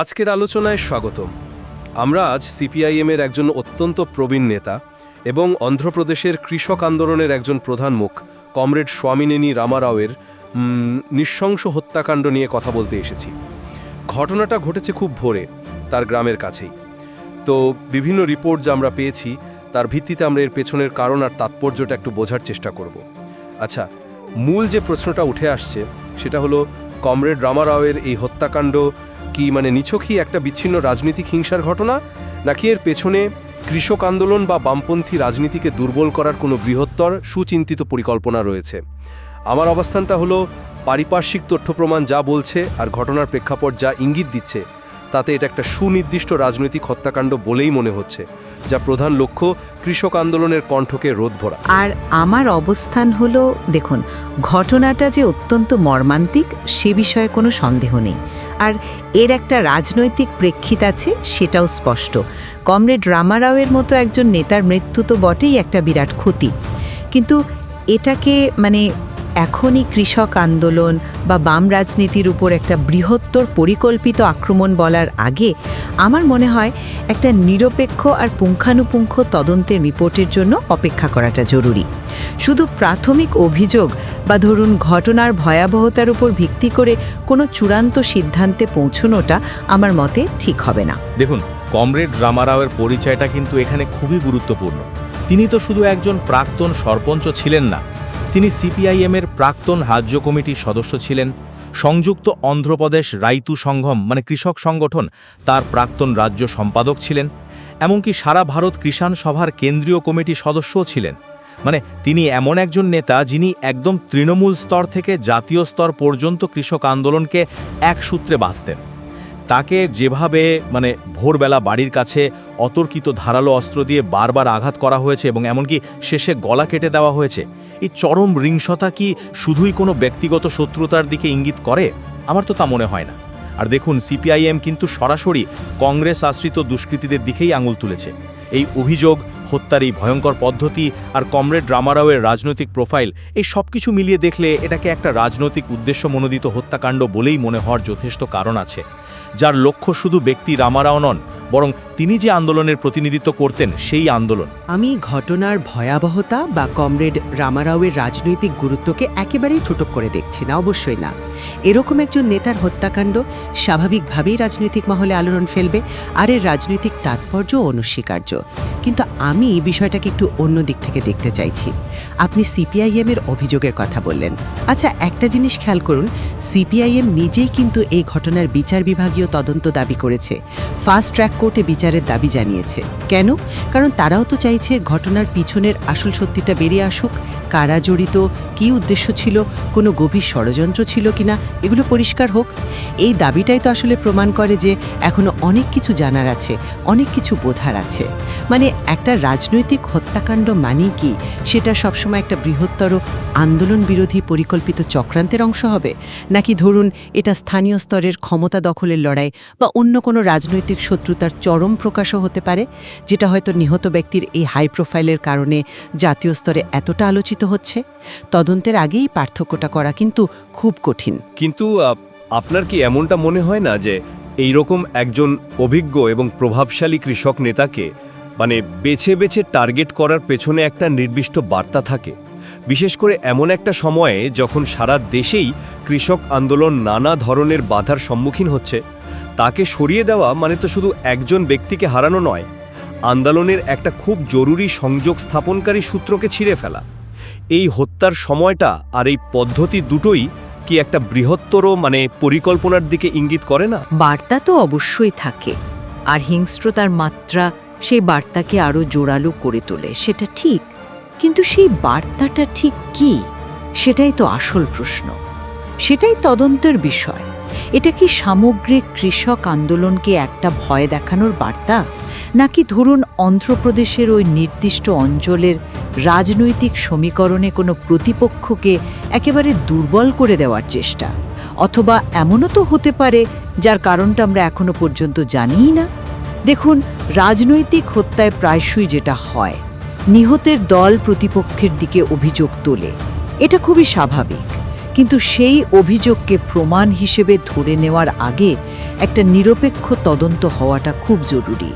আজকের আলোচনায় স্বাগতম। আমরা আজ সিপিআইএমের একজন অত্যন্ত প্রবীণ নেতা এবং অন্ধ্রপ্রদেশের কৃষক আন্দোলনের একজন প্রধান মুখ, কমরেড স্বামীনেনী রামারাওয়ের নৃশংস হত্যাকাণ্ড নিয়ে কথা বলতে এসেছি। ঘটনাটা ঘটেছে খুব ভোরে, তার গ্রামের কাছেই। তো বিভিন্ন রিপোর্ট যা আমরা পেয়েছি, তার ভিত্তিতে আমরা এর পেছনের কারণ আর তাৎপর্যটা একটু বোঝার চেষ্টা করব। আচ্ছা মূল যে প্রশ্নটা উঠে আসছে, সেটা হলো কমরেড রামারাওয়ের এই হত্যাকাণ্ড কি মানে নিছকই একটা বিচ্ছিন্ন রাজনৈতিক হিংসার ঘটনা? নাকি এর পেছনে কৃষক আন্দোলন বা বামপন্থী রাজনীতিকে দুর্বল করার কোনো বৃহত্তর সুচিন্তিত পরিকল্পনা রয়েছে? আমার অবস্থানটা হলো, পারিপার্শ্বিক তথ্য প্রমাণ যা বলছে আর ঘটনার প্রেক্ষাপট যা ইঙ্গিত দিচ্ছে তাতে এটা একটা সুনির্দিষ্ট রাজনৈতিক হত্যাকাণ্ড বলেই মনে হচ্ছে, যা প্রধান লক্ষ্য কৃষক আন্দোলনের কণ্ঠকে রোধ ভরা। আর আমার অবস্থান হলো, দেখুন, ঘটনাটা যে অত্যন্ত মর্মান্তিক, সে বিষয়ে কোনো সন্দেহ নেই। আর এর একটা রাজনৈতিক প্রেক্ষিত আছে, সেটাও স্পষ্ট। কমরেড রামারাওয়ের মতো একজন নেতার মৃত্যু তো বটেই একটা বিরাট ক্ষতি। কিন্তু এটাকে মানে এখনই কৃষক আন্দোলন বা বাম রাজনীতির উপর একটা বৃহত্তর পরিকল্পিত আক্রমণ বলার আগে আমার মনে হয় একটা নিরপেক্ষ আর পুঙ্খানুপুঙ্খ তদন্তের রিপোর্টের জন্য অপেক্ষা করাটা জরুরি। শুধু প্রাথমিক অভিযোগ বা ধরুন ঘটনার ভয়াবহতার উপর ভিত্তি করে কোনো চূড়ান্ত সিদ্ধান্তে পৌঁছনোটা আমার মতে ঠিক হবে না। দেখুন, কমরেড রামারাওয়ের পরিচয়টা কিন্তু এখানে খুবই গুরুত্বপূর্ণ। তিনি তো শুধু একজন প্রাক্তন সরপঞ্চ ছিলেন না তিনি সিপিআইএমের প্রাক্তন রাজ্য কমিটির সদস্য ছিলেন। সংযুক্ত অন্ধ্রপ্রদেশ রাইতু সংঘম মানে কৃষক সংগঠন, তার প্রাক্তন রাজ্য সম্পাদক ছিলেন। এমনকি সারা ভারত কিষাণ সভার কেন্দ্রীয় কমিটির সদস্যও ছিলেন। মানে তিনি এমন একজন নেতা যিনি একদম তৃণমূল স্তর থেকে জাতীয় স্তর পর্যন্ত কৃষক আন্দোলনকে এক সূত্রে বাঁধতেন। তাকে যেভাবে মানে ভোরবেলা বাড়ির কাছে অতর্কিত ধারালো অস্ত্র দিয়ে বারবার আঘাত করা হয়েছে এবং এমনকি শেষে গলা কেটে দেওয়া হয়েছে, এই চরম রিংসতা কি শুধুই কোনো ব্যক্তিগত শত্রুতার দিকে ইঙ্গিত করে? আমার তো তা মনে হয় না। আর দেখুন, সিপিআইএম কিন্তু সরাসরি কংগ্রেস আশ্রিত দুষ্কৃতীদের দিকেই আঙুল তুলেছে। এই অভিযোগ, হত্যার এই ভয়ঙ্কর পদ্ধতি আর কমরেড রামারাওয়ের রাজনৈতিক প্রোফাইল, এই সব কিছু মিলিয়ে দেখলে এটাকে একটা রাজনৈতিক উদ্দেশ্য মনোদিত হত্যাকাণ্ড বলেই মনে হওয়ার যথেষ্ট কারণ আছে। যার লক্ষ্য শুধু ব্যক্তি রামারাও নন বরং তিনি যে আন্দোলনের প্রতিনিধিত্ব করতেন সেই আন্দোলন। আমি ঘটনার ভয়াবহতা বা কমরেড রামারাওয়ের রাজনৈতিক গুরুত্বকে একেবারেই ছোটক করে দেখছি না, অবশ্যই না। এরকম একজন নেতার হত্যাকাণ্ড স্বাভাবিকভাবেই রাজনৈতিক মহলে আলোড়ন ফেলবে আর এর রাজনৈতিক তাৎপর্য অনস্বীকার্য। কিন্তু আমি বিষয়টাকে একটু অন্য দিক থেকে দেখতে চাইছি। আপনি সিপিআইএম এর অভিযোগের কথা বললেন। আচ্ছা একটা জিনিস খেয়াল করুন, সিপিআইএম নিজেই কিন্তু এই ঘটনার বিচার বিভাগীয় তদন্ত দাবি করেছে। ফাস্ট ট্র্যাক কোর্টে বিচারের দাবি জানিয়েছে। কেন? কারণ তারাও তো চাইছে ঘটনার পিছনের আসল সত্যিটা বেরিয়ে আসুক, কারা জড়িত, কী উদ্দেশ্য ছিল, কোনো গভীর ষড়যন্ত্র ছিল কিনা, এগুলো পরিষ্কার হোক। এই দাবিটাই তো আসলে প্রমাণ করে যে এখনও অনেক কিছু জানার আছে, অনেক কিছু বোধার আছে। মানে একটা রাজনৈতিক হত্যাকাণ্ড মানে কি? সেটা সবসময় একটা বৃহত্তর আন্দোলন বিরোধী পরিকল্পিত চক্রান্তের অংশ হবে? নাকি ধরুন, এটা স্থানীয় স্তরের ক্ষমতা দখলের লড়াই বা অন্য কোনো রাজনৈতিক শত্রুতার চরম প্রকাশও হতে পারে, যেটা হয়তো নিহত ব্যক্তির এই হাই প্রোফাইলের কারণে জাতীয় স্তরে এতটা আলোচিত হচ্ছে? তদন্তের আগেই পার্থক্যটা করা কিন্তু খুব কঠিন। কিন্তু আপনার কি এমনটা মনে হয় না যে এই রকম একজন অভিজ্ঞ এবং প্রভাবশালী কৃষক নেতাকে মানে বেছে বেছে টার্গেট করার পেছনে একটা নির্দিষ্ট বার্তা থাকে? বিশেষ করে এমন একটা সময়ে যখন সারা দেশেই কৃষক আন্দোলন নানা ধরনের বাধার সম্মুখীন হচ্ছে, তাকে সরিয়ে দেওয়া মানে তো শুধু একজন ব্যক্তিকে হারানো নয় আন্দোলনের একটা খুব জরুরি সংযোগ স্থাপনকারী সূত্রকে ছিঁড়ে ফেলা। এই হত্যার সময়টা আর এই পদ্ধতি দুটোই কি একটা বৃহত্তর মানে পরিকল্পনার দিকে ইঙ্গিত করে না? বার্তা তো অবশ্যই থাকে, আর হিংস্রতার মাত্রা সেই বার্তাকে আরও জোরালো করে তোলে, সেটা ঠিক। কিন্তু সেই বার্তাটা ঠিক কি? সেটাই তো আসল প্রশ্ন। সেটাই তদন্তের বিষয়। এটা কি সামগ্রিক কৃষক আন্দোলনকে একটা ভয় দেখানোর বার্তা? নাকি ধরুন অন্ধ্রপ্রদেশের ওই নির্দিষ্ট অঞ্চলের রাজনৈতিক সমীকরণে কোনো প্রতিপক্ষকে একেবারে দুর্বল করে দেওয়ার চেষ্টা? অথবা এমনও তো হতে পারে, যার কারণটা আমরা এখনও পর্যন্ত জানিই না? দেখুন, রাজনৈতিক হত্যায় প্রায়শই যেটা হয়, নিহতের দল প্রতিপক্ষের দিকে অভিযোগ তোলে। এটা খুবই স্বাভাবিক। কিন্তু সেই অভিযোগকে প্রমাণ হিসেবে ধরে নেওয়ার আগে একটা নিরপেক্ষ তদন্ত হওয়াটা খুব জরুরি।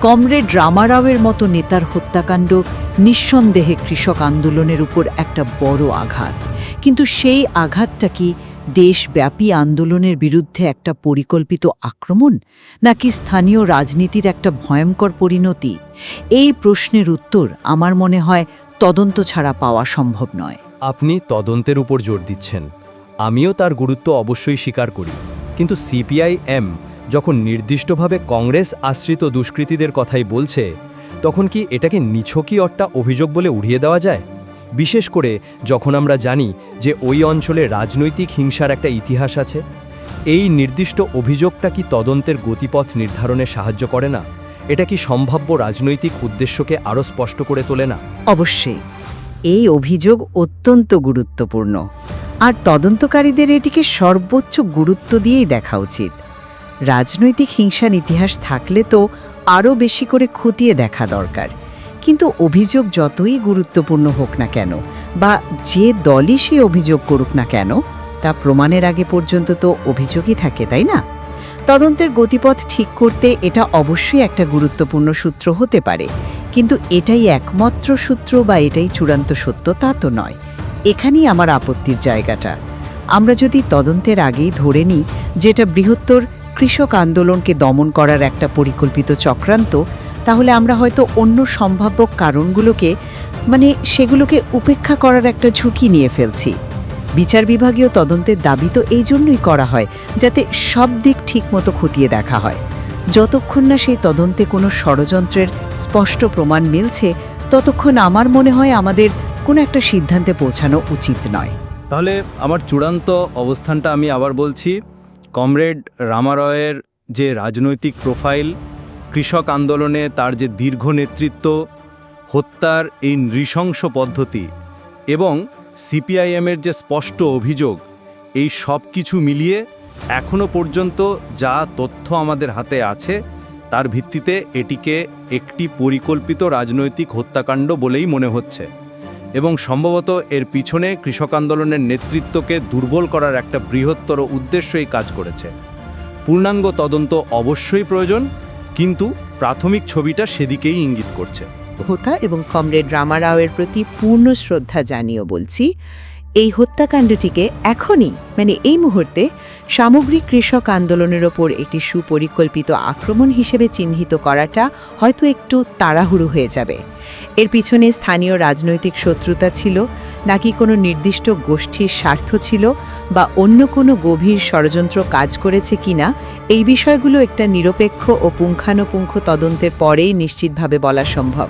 কমরেড রামারাওয়ের মতো নেতার হত্যাকাণ্ড নিঃসন্দেহে কৃষক আন্দোলনের উপর একটা বড় আঘাত। কিন্তু সেই আঘাতটা কি দেশব্যাপী আন্দোলনের বিরুদ্ধে একটা পরিকল্পিত আক্রমণ, নাকি স্থানীয় রাজনীতির একটা ভয়ঙ্কর পরিণতি? এই প্রশ্নের উত্তর আমার মনে হয় তদন্ত ছাড়া পাওয়া সম্ভব নয়। আপনি তদন্তের উপর জোর দিচ্ছেন। আমিও তার গুরুত্ব অবশ্যই স্বীকার করি। কিন্তু সিপিআইএম যখন নির্দিষ্টভাবে কংগ্রেস আশ্রিত দুষ্কৃতীদের কথাই বলছে, তখন কি এটাকে নিছকই অট্টা অভিযোগ বলে উড়িয়ে দেওয়া যায়? বিশেষ করে যখন আমরা জানি যে ওই অঞ্চলে রাজনৈতিক হিংসার একটা ইতিহাস আছে, এই নির্দিষ্ট অভিযোগটা কি তদন্তের গতিপথ নির্ধারণে সাহায্য করে না? এটা কি সম্ভাব্য রাজনৈতিক উদ্দেশ্যকে আরও স্পষ্ট করে তোলে না? অবশ্যই। এই অভিযোগ অত্যন্ত গুরুত্বপূর্ণ। আর তদন্তকারীদের এটিকে সর্বোচ্চ গুরুত্ব দিয়েই দেখা উচিত। রাজনৈতিক হিংসার ইতিহাস থাকলে তো আরও বেশি করে খতিয়ে দেখা দরকার। কিন্তু অভিযোগ যতই গুরুত্বপূর্ণ হোক না কেন, বা যে দলই সে অভিযোগ করুক না কেন, তা প্রমাণের আগে পর্যন্ত তো অভিযোগই থাকে, তাই না? তদন্তের গতিপথ ঠিক করতে এটা অবশ্যই একটা গুরুত্বপূর্ণ সূত্র হতে পারে। কিন্তু এটাই একমাত্র সূত্র বা এটাই চূড়ান্ত সত্য তা তো নয়। এখানেই আমার আপত্তির জায়গাটা। আমরা যদি তদন্তের আগেই ধরে নিই যেটা বৃহত্তর কৃষক আন্দোলনকে দমন করার একটা পরিকল্পিত চক্রান্ত, তাহলে আমরা হয়তো অন্য সম্ভাব্য কারণগুলোকে মানে সেগুলোকে উপেক্ষা করার একটা ঝুঁকি নিয়ে ফেলছি। বিচার বিভাগীয় তদন্তের দাবি তো এই জন্যই করা হয়, যাতে সব দিক ঠিকমতো খতিয়ে দেখা হয়। যতক্ষণ না সেই তদন্তে কোনো ষড়যন্ত্রের স্পষ্ট প্রমাণ মিলছে, ততক্ষণ আমার মনে হয় আমাদের কোনো একটা সিদ্ধান্তে পৌঁছানো উচিত নয়। তাহলে আমার চূড়ান্ত অবস্থানটা আমি আবার বলছি। কমরেড রামারয়ের যে রাজনৈতিক প্রোফাইল, কৃষক আন্দোলনে তার যে দীর্ঘ নেতৃত্ব, হত্যার এই নৃশংস পদ্ধতি এবং সিপিআইএমের যে স্পষ্ট অভিযোগ, এই সব কিছু মিলিয়ে এখনও পর্যন্ত যা তথ্য আমাদের হাতে আছে, তার ভিত্তিতে এটিকে একটি পরিকল্পিত রাজনৈতিক হত্যাকাণ্ড বলেই মনে হচ্ছে এবং সম্ভবত এর পিছনে কৃষক আন্দোলনের নেতৃত্বকে দুর্বল করার একটা বৃহত্তর উদ্দেশ্যই কাজ করেছে। পূর্ণাঙ্গ তদন্ত অবশ্যই প্রয়োজন, কিন্তু প্রাথমিক ছবিটা সেদিকেই ইঙ্গিত করছে। হোতা এবং কমরেড রামারাওয়ের প্রতি পূর্ণ শ্রদ্ধা জানিয়েও বলছি এই হত্যাকাণ্ডটিকে এখনই মানে এই মুহূর্তে, সামগ্রিক কৃষক আন্দোলনের ওপর একটি সুপরিকল্পিত আক্রমণ হিসেবে চিহ্নিত করাটা হয়তো একটু তাড়াহুড়ো হয়ে যাবে। এর পিছনে স্থানীয় রাজনৈতিক শত্রুতা ছিল, নাকি কোনো নির্দিষ্ট গোষ্ঠীর স্বার্থ ছিল, বা অন্য কোনো গভীর ষড়যন্ত্র কাজ করেছে কিনা, এই বিষয়গুলো একটা নিরপেক্ষ ও পুঙ্খানুপুঙ্খ তদন্তের পরেই নিশ্চিতভাবে বলা সম্ভব।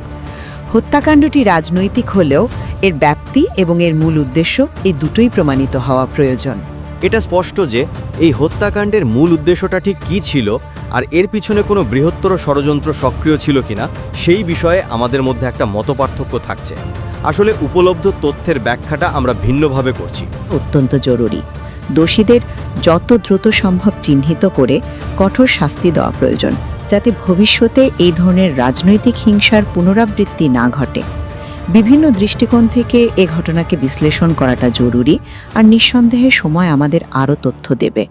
হত্যাকাণ্ডটি রাজনৈতিক হলেও এর ব্যাপ্তি এবং এর মূল উদ্দেশ্য এই দুটোই প্রমাণিত হওয়া প্রয়োজন। এটা স্পষ্ট যে এই হত্যাকাণ্ডের মূল উদ্দেশ্যটা ঠিক কী ছিল আর এর পিছনে কোনো বৃহত্তর ষড়যন্ত্র সক্রিয় ছিল কিনা সেই বিষয়ে আমাদের মধ্যে একটা মতপার্থক্য থাকছে। আসলে উপলব্ধ তথ্যের ব্যাখ্যাটা আমরা ভিন্নভাবে করছি। অত্যন্ত জরুরি। দোষীদের যত দ্রুত সম্ভব চিহ্নিত করে কঠোর শাস্তি দেওয়া প্রয়োজন। যাতে ভবিষ্যতে এই ধরনের রাজনৈতিক হিংসার পুনরাবৃত্তি না ঘটে। বিভিন্ন দৃষ্টিকোণ থেকে এ ঘটনাকে বিশ্লেষণ করাটা জরুরি আর নিঃসন্দেহে সময় আমাদের আরও তথ্য দেবে।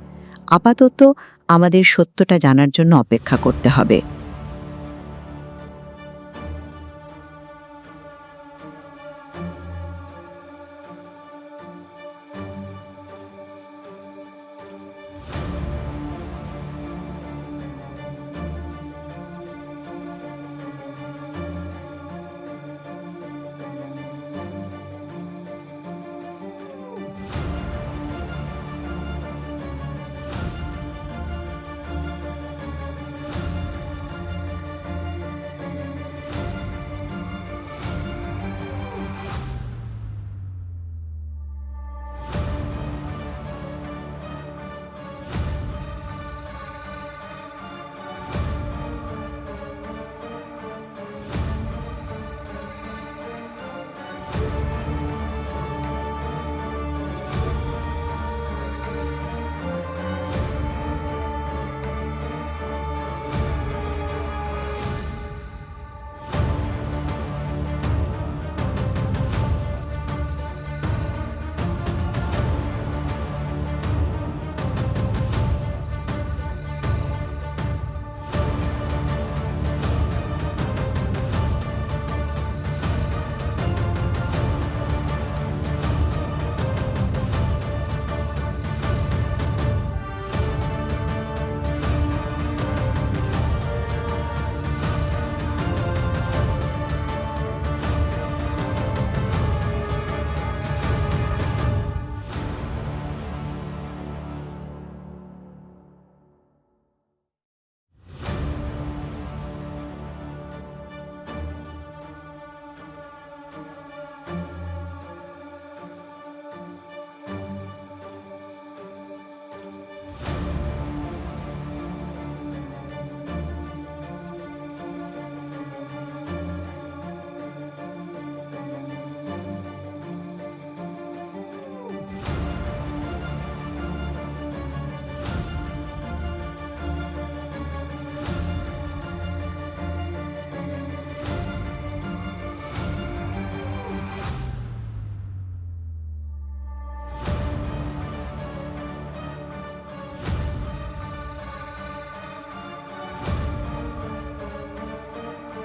আপাতত আমাদের সত্যটা জানার জন্য অপেক্ষা করতে হবে।